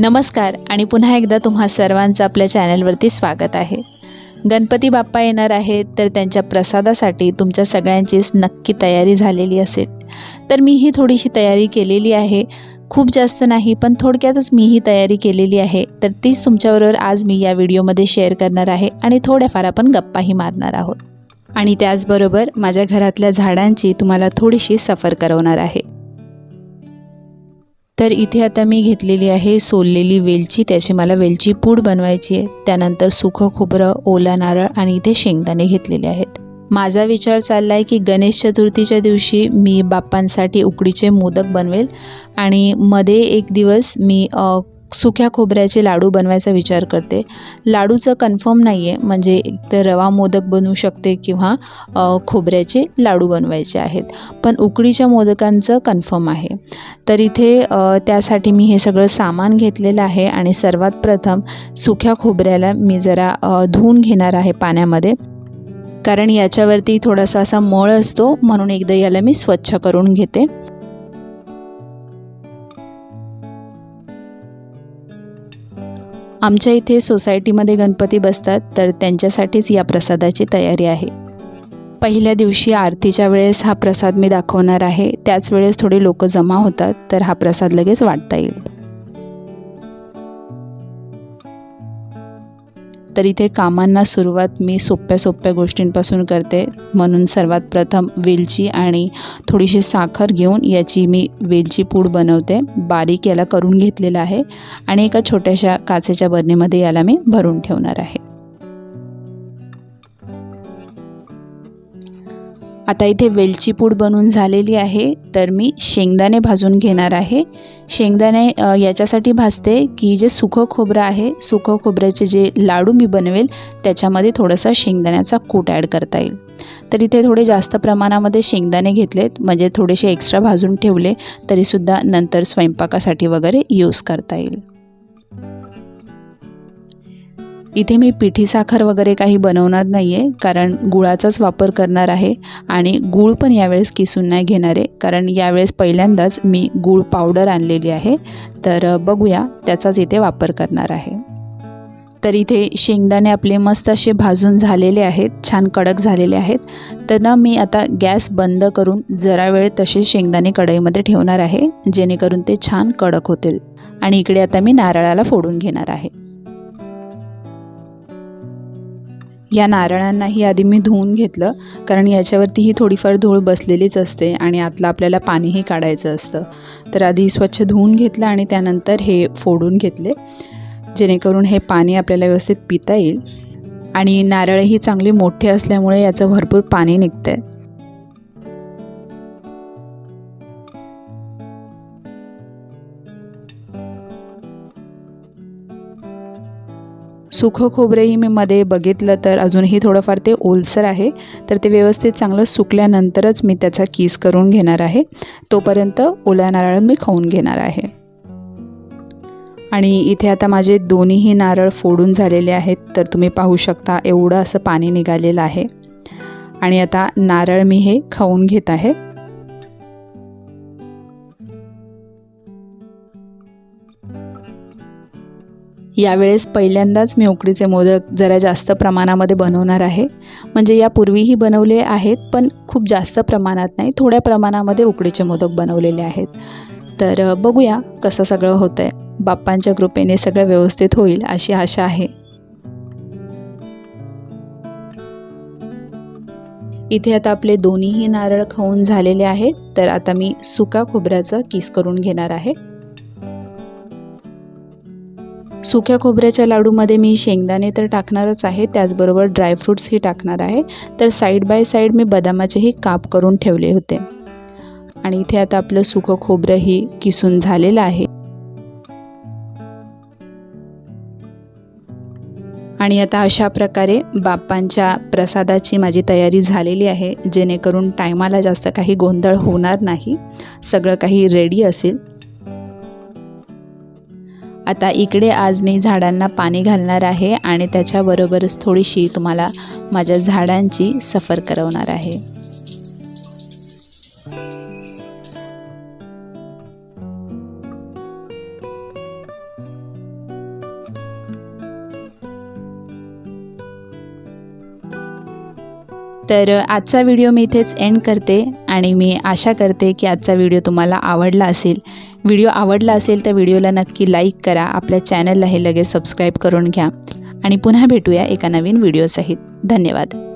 नमस्कार आणि पुन्हा एकदा तुम्हा सर्वांचं आपल्या चॅनलवरती स्वागत आहे. गणपती बाप्पा येणार आहेत तर त्यांच्या प्रसादासाठी तुमच्या सगळ्यांचीच नक्की तयारी झालेली असेल. तर मीही थोडीशी तयारी केलेली आहे. खूप जास्त नाही पण थोडक्यातच मीही तयारी केलेली आहे. तर तीच तुमच्याबरोबर आज मी या व्हिडिओमध्ये शेअर करणार आहे आणि थोड्याफार आपण गप्पाही मारणार आहोत. आणि त्याचबरोबर माझ्या घरातल्या झाडांची तुम्हाला थोडीशी सफर करवणार आहे. तर इथे आता मी घेतलेली आहे सोललेली वेलची त्याची मला वेलची पूड बनवायची आहे. त्यानंतर सुखं खोबरं ओला नारळ आणि इथे शेंगदाणे घेतलेले आहेत. माझा विचार चालला आहे की गणेश चतुर्थीच्या दिवशी मी बाप्पांसाठी उकडीचे मोदक बनवेल आणि मध्ये एक दिवस मी सुक्या खोबऱ्याचे लाडू बनवायचा विचार करते. लाडूचं कन्फर्म नाही आहे म्हणजे एकतर रवा मोदक बनवू शकते किंवा खोबऱ्याचे लाडू बनवायचे आहेत. पण उकडीच्या मोदकांचं कन्फर्म आहे. तर इथे त्यासाठी मी हे सगळं सामान घेतलेलं आहे आणि सर्वात प्रथम सुक्या खोबऱ्याला मी जरा धुवून घेणार आहे पाण्यामध्ये. कारण याच्यावरती थोडासा असा मळ असतो म्हणून एकदा याला मी स्वच्छ करून घेते. आमच्या इथे सोसायटीमध्ये गणपती बसतात तर त्यांच्यासाठीच या प्रसादाची तयारी आहे. पहिल्या दिवशी आरतीच्या वेळेस हा प्रसाद मी दाखवणार आहे. त्याच वेळेस थोडे लोक जमा होतात तर हा प्रसाद लगेच वाटता येईल. तर इथे कामांना सुरुवात मी सोप्या सोप्या गोष्टींपासून करते. म्हणून सर्वात प्रथम वेलची आणि थोडीशी साखर घेऊन याची मी वेलची पूड बनवते. बारीक याला करून घेतलेलं आहे आणि एका छोट्याशा काचेच्या बरणीमध्ये याला मी भरून ठेवणार आहे. आता इथे वेलची पूड बनून झालेली आहे. तर मी शेंगदाणे भाजून घेणार आहे. शेंगदाणे याच्यासाठी भाजते की जे सुखं खोबरं आहे सुकं खोबऱ्याचे जे लाडू मी बनवेल त्याच्यामध्ये थोडंसं शेंगदाण्याचा कूट ॲड करता येईल. तर इथे थोडे जास्त प्रमाणामध्ये शेंगदाणे घेतलेत म्हणजे थोडेसे एक्स्ट्रा भाजून ठेवले तरीसुद्धा नंतर स्वयंपाकासाठी वगैरे यूज करता येईल. इथे मी पिठी साखर वगैरे काही बनवणार नाही आहे कारण गुळाचाच वापर करणार आहे आणि गूळ पण यावेळेस किसून नाही घेणार आहे कारण यावेळेस पहिल्यांदाच मी गूळ पावडर आणलेली आहे. तर बघूया त्याचाच इथे वापर करणार आहे. तर इथे शेंगदाणे आपले मस्त असे भाजून झालेले आहेत छान कडक झालेले आहेत. तर ना मी आता गॅस बंद करून जरा वेळ तसे शेंगदाणे कढईमध्ये ठेवणार आहे जेणेकरून ते छान कडक होतील. आणि इकडे आता मी नारळाला फोडून घेणार आहे. या नारळांनाही आधी मी धुवून घेतलं कारण याच्यावरतीही थोडीफार धूळ बसलेलीच असते आणि आतलं आपल्याला पाणीही काढायचं असतं. तर आधी स्वच्छ धुवून घेतलं आणि त्यानंतर हे फोडून घेतले. जेणेकरून हे पाणी आपल्याला व्यवस्थित पिता येईल. आणि नारळही चांगले मोठे असल्यामुळे याचं भरपूर पाणी निघतं आहे सुखं खोबरेही मी मध्ये बघितलं तर अजूनही थोडंफार ते ओलसर आहे. तर ते व्यवस्थित चांगलं सुकल्यानंतरच मी त्याचा किस करून घेणार आहे. तोपर्यंत ओला नारळ मी खाऊन घेणार आहे. आणि इथे आता माझे दोन्हीही नारळ फोडून झालेले आहेत. तर तुम्ही पाहू शकता एवढं असं पाणी निघालेलं आहे. आणि आता नारळ मी हे खाऊन घेत आहे. यावेळेस पहिल्यांदाच मी उकडीचे मोदक जरा जास्त प्रमाणामध्ये बनवणार आहे. म्हणजे यापूर्वीही बनवले आहेत पण खूप जास्त प्रमाणात नाही थोड्या प्रमाणामध्ये उकडीचे मोदक बनवलेले आहेत. तर बघूया कसं सगळं होतं आहे बाप्पांच्या कृपेने सगळं व्यवस्थित होईल अशी आशा आहे. इथे आता आपले दोन्हीही नारळ खाऊन झालेले आहेत. तर आता मी सुका खोबऱ्याचं किस करून घेणार आहे. सुक्या खोबऱ्याच्या लाडूमध्ये मी शेंगदाणे तर टाकणारच आहे त्याचबरोबर ड्रायफ्रूट्सही टाकणार आहे. तर साईड बाय साईड मी बदामाचेही काप करून ठेवले होते. आणि इथे आता आपलं सुकं खोबरंही किसून झालेलं आहे. आणि आता अशा प्रकारे बाप्पांच्या प्रसादाची माझी तयारी झालेली आहे जेणेकरून टायमाला जास्त काही गोंधळ होणार नाही. सगळं काही रेडी असेल. आता इकडे आज मी झाडांना पाणी घालणार आहे आणि त्याच्याबरोबरच थोडीशी तुम्हाला माझ्या झाडांची सफर करवणार आहे. तर आजचा व्हिडिओ मी इथेच एंड करते आणि मी आशा करते की आजचा व्हिडिओ तुम्हाला आवडला असेल. व्हिडिओ आवडला असेल तर व्हिडिओला नक्की लाईक करा. आपल्या चॅनलला हे लगेच सबस्क्राईब करून घ्या. आणि पुन्हा भेटूया एका नवीन व्हिडिओसहित धन्यवाद.